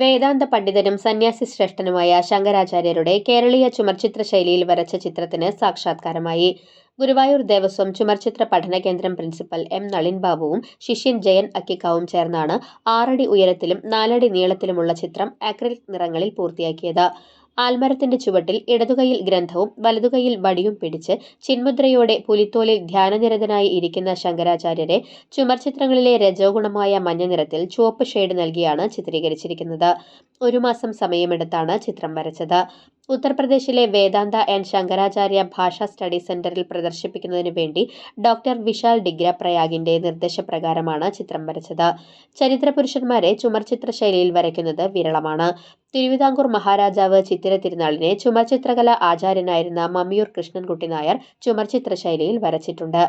വേദാന്ത പണ്ഡിതനും സന്യാസി ശ്രേഷ്ഠനുമായ ശങ്കരാചാര്യരുടെ കേരളീയ ചുമർചിത്ര ശൈലിയിൽ വരച്ച ചിത്രത്തിന് സാക്ഷാത്കാരമായി. ഗുരുവായൂർ ദേവസ്വം ചുമർചിത്ര പഠന കേന്ദ്രം പ്രിൻസിപ്പൽ എം നളിൻ ബാബുവും ശിഷ്യൻ ജയൻ അക്കിക്കാവും ചേർന്നാണ് ആറടി ഉയരത്തിലും നാലടി നീളത്തിലുമുള്ള ചിത്രം അക്രിലിക് നിറങ്ങളിൽ പൂർത്തിയാക്കിയത്. ആൽമരത്തിന്റെ ചുവട്ടിൽ ഇടതുകൈയിൽ ഗ്രന്ഥവും വലതുകൈയിൽ വടിയും പിടിച്ച് ചിന്മുദ്രയോടെ പുലിത്തോലിൽ ധ്യാനനിരതനായി ഇരിക്കുന്ന ശങ്കരാചാര്യരെ ചുമർചിത്രങ്ങളിലെ രജോഗുണമായ മഞ്ഞനിറത്തിൽ ചുവപ്പ് ഷെയ്ഡ് നൽകിയാണ് ചിത്രീകരിച്ചിരിക്കുന്നത്. ഒരു മാസം സമയമെടുത്താണ് ചിത്രം വരച്ചത്. ഉത്തർപ്രദേശിലെ വേദാന്ത ആൻഡ് ശങ്കരാചാര്യ ഭാഷാ സ്റ്റഡി സെന്ററിൽ പ്രദർശിപ്പിക്കുന്നതിനു വേണ്ടി ഡോക്ടർ വിശാൽ ഡിഗ്ര പ്രയാഗിന്റെ നിർദ്ദേശപ്രകാരമാണ് ചിത്രം വരച്ചത്. ചരിത്ര പുരുഷന്മാരെ ചുമർചിത്ര ശൈലിയിൽ വരയ്ക്കുന്നത് വിരളമാണ്. തിരുവിതാംകൂർ മഹാരാജാവ് ചിത്തിര തിരുനാളിനെ ചുമർചിത്രകല ആചാര്യനായിരുന്ന മമ്മിയൂർ കൃഷ്ണൻകുട്ടി നായർ ചുമർചിത്ര ശൈലിയിൽ വരച്ചിട്ടുണ്ട്.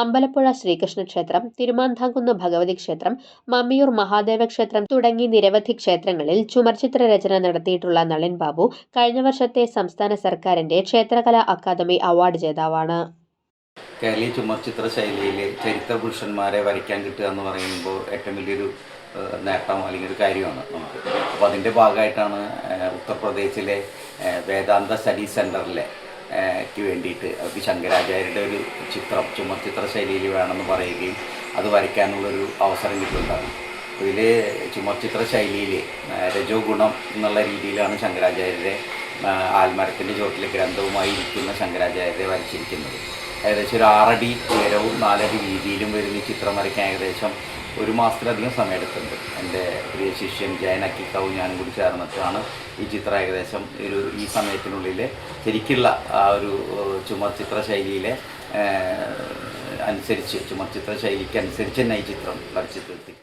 അമ്പലപ്പുഴ ശ്രീകൃഷ്ണ ക്ഷേത്രം തിരുമാന്താംകുന്ന് ഭഗവതി ക്ഷേത്രം മമ്മിയൂർ മഹാദേവ ക്ഷേത്രം തുടങ്ങി നിരവധി ക്ഷേത്രങ്ങളിൽ ചുമർചിത്ര രചന നടത്തിയിട്ടുള്ള നളിൻ ബാബു കഴിഞ്ഞ വർഷത്തെ സംസ്ഥാന സർക്കാരിന്റെ ക്ഷേത്രകലാ അക്കാദമി അവാർഡ് ജേതാവാണ്. കേരളീയ ചുമർചിത്ര ശൈലിയിൽ ചരിത്ര പുരുഷന്മാരെ വരയ്ക്കാൻ കിട്ടുക എന്ന് പറയുമ്പോൾ ഏറ്റവും വലിയൊരു നേട്ടം അല്ലെങ്കിൽ ഒരു കാര്യമാണ് നമുക്ക്. അപ്പോൾ അതിന്റെ ഭാഗമായിട്ടാണ് ഉത്തർപ്രദേശിലെ വേദാന്ത സ്റ്റഡി സെന്ററിലെ ക്ക് വേണ്ടിയിട്ട് അവർക്ക് ശങ്കരാചാര്യരുടെ ഒരു ചിത്രം ചുമർചിത്ര ശൈലിയിൽ വേണമെന്ന് പറയുകയും അത് വരയ്ക്കാനുള്ളൊരു അവസരം കിട്ടുന്നുണ്ടാകും ഇതിൽ ചുമർചിത്ര ശൈലിയിൽ രജോ ഗുണം എന്നുള്ള രീതിയിലാണ് ശങ്കരാചാര്യരെ ആൽമരത്തിന്റെ ചുവട്ടിലെ ഗ്രന്ഥവുമായി ഇരിക്കുന്ന ശങ്കരാചാര്യരെ വരച്ചിരിക്കുന്നത്. ഏകദേശം ഒരു ആറടി ഉയരവും നാലടി വീതിയിലും വരുന്ന ഈ ചിത്രം വരയ്ക്കാൻ ഏകദേശം ഒരു മാസത്തിലധികം സമയമെടുത്തിട്ടുണ്ട് എന്റെ പ്രിയ ശിഷ്യൻ ജയൻ അക്കിക്കാവും ഞാനും കൂടി ചേർന്നിട്ടാണ് ഈ ചിത്രം ഏകദേശം ഒരു ഈ സമയത്തിനുള്ളിൽ ശരിക്കുള്ള ആ ഒരു ചുമർ ചുമർചിത്ര ശൈലിയിലെ അനുസരിച്ച് അനുസരിച്ച് ചുമർചിത്ര ശൈലിക്ക് അനുസരിച്ച് തന്നെ ഈ ചിത്രം വരച്ചു തീർത്തി